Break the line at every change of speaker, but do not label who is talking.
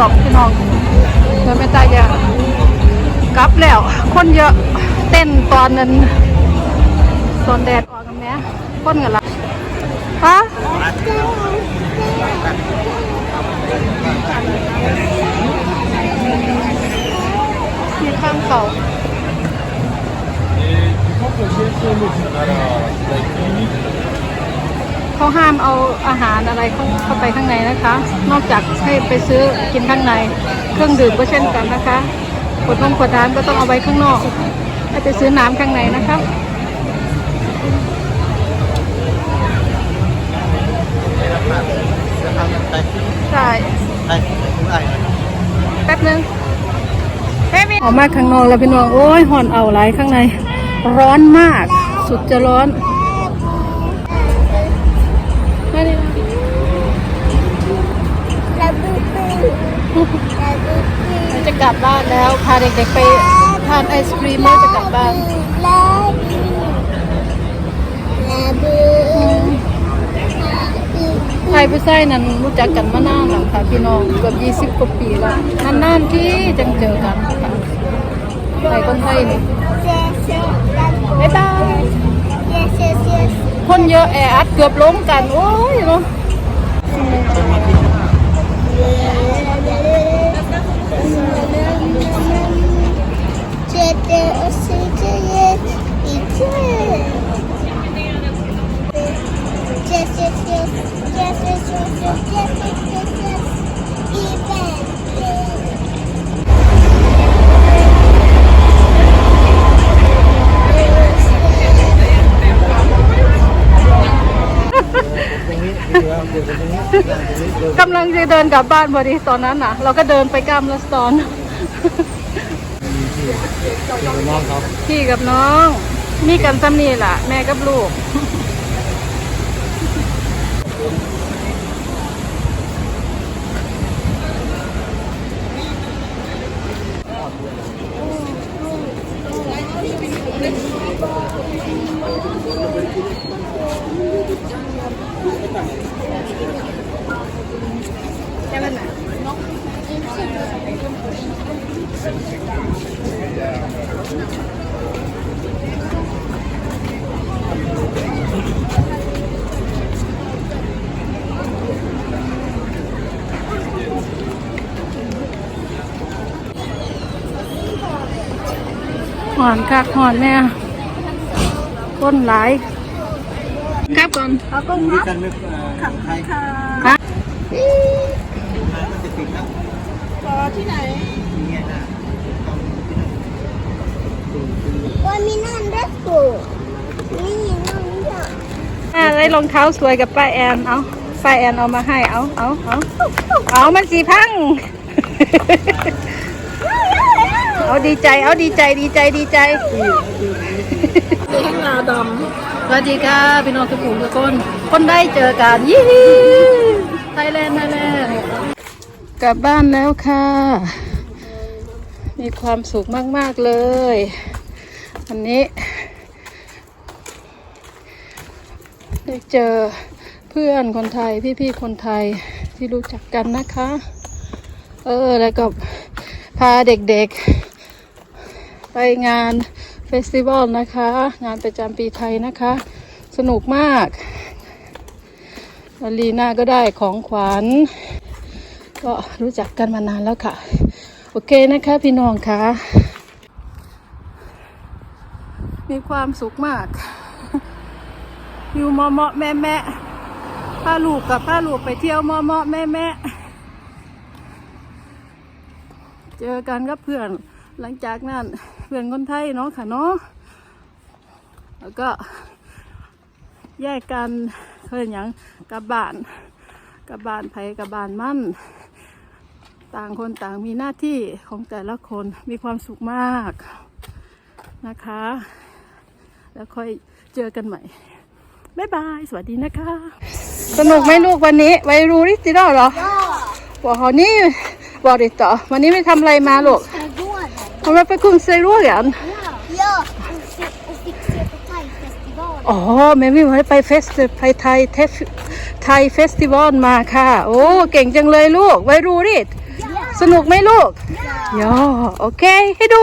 ดอบพี่น้องเดินไม่ตายยากลับแล้ว คนเยอะเต้นตอนนั้นตอนแดดออกกันแม่คนเงานละฮะมีข้างเก่า Je crois que j'ai fait le เขาห้ามเอาอาหารอะไรเข้าเข้าไปข้างในนะคะ นอกจากให้ไปซื้อกินข้างใน เครื่องดื่มก็เช่นกันนะคะขวดนมขวดน้ำก็ต้องเอาไว้ข้างนอกให้ไปซื้อน้ำข้างในนะคะใช่แป๊บนึงออกมาข้างนอกแล้วพี่น้องโอ้ยหอนเอาไรข้างใน ร้อนมาก สุดจะร้อนมาดิเราจะกลับบ้านแล้วพาเด็กๆไปทานไอศครีมแล้วจะกลับบ้านไทยผู้ใส่นั้นรู้จักกันมานานแล้วค่ะพี่น้องเกือบ20กว่าปีแล้วนานๆที่จังเจอกันค่ะไทยคนไทยนี่บ๊ายบายคนเยอะแออัดเกือบล้มกัน โอ้ยเนาะ กำลังจะเดินกลับบ้านพอดีตอนนั้นน่ะเราก็เดินไปกล้ามลัสตอน
น้องเขา
พี่กับน้อง มีกันซ้ำนี่ล่ะ แม่กับลูก หอนคักหอนแม่ก้นหลายครับก่อน
ดูด้วยกันไหมเอ่อใคร
ฮะ
มันจะติดครับ
ที่ไหน
เนี่ยนะ
นี่นั่นด้วย
อ่าได้รองเท้าสวยกับป้าแอนเอาป้าแอนเอามาให้เอาเอาเอาเอามันสีพัง เอาดีใจ เอาดีใจดีใจดีใจเลี้ยงลาดำสวัสดีค่ะพี่น้องทุกผู้ทุกคนคนได้เจอกันยี่ฮีไทยแลนด์ไทยแลนด์กลับบ้านแล้วค่ะ มีความสุขมาก ๆ เลยวันนี้ได้เจอเพื่อนคนไทยพี่ๆคนไทยที่รู้จักกันนะคะ เออ แล้วก็พาเด็กๆ ไปงานเฟสติวัลนะคะ งานประจำปีไทยนะคะ สนุกมากลีน่าก็ได้ของขวัญ ก็รู้จักกันมานานแล้วค่ะ โอเคนะคะพี่น้องค่ะมีความสุขมาก อยู่มอมอแม่แม่พาลูกกับพาลูกไปเที่ยวมอมอแม่แม่เจอกันกับเพื่อน หลังจากนั้นเพื่อนคนไทยเนาะค่ะเนาะแล้วก็แยกกันเคยอย่างกลับบ้านกลับบ้านไผกลับบ้านมั่น ต่างคนต่างมีหน้าที่ของแต่ละคนมีความสุขมากนะคะ แล้วค่อยเจอกันใหม่บ๊ายบาย สวัสดีนะคะ สนุกไหมลูกวันนี้ไวรูริติดอเหรอบอกเขานี่บอกดิต่อ วันนี้ไม่ทำอะไรมาลูก ทำไมไปกุ้งเซรั่วกัน
Ja, och, se, och fick se på thai-festivalen.
อ๋อแม่วิวให้ไปเฟสไปไทยเทฟไทยเฟสติวัลมาค่ะ โอ้ เก่งจังเลยลูก ไวรูริตสนุกไหมลูก ย่อ โอเค ให้ดู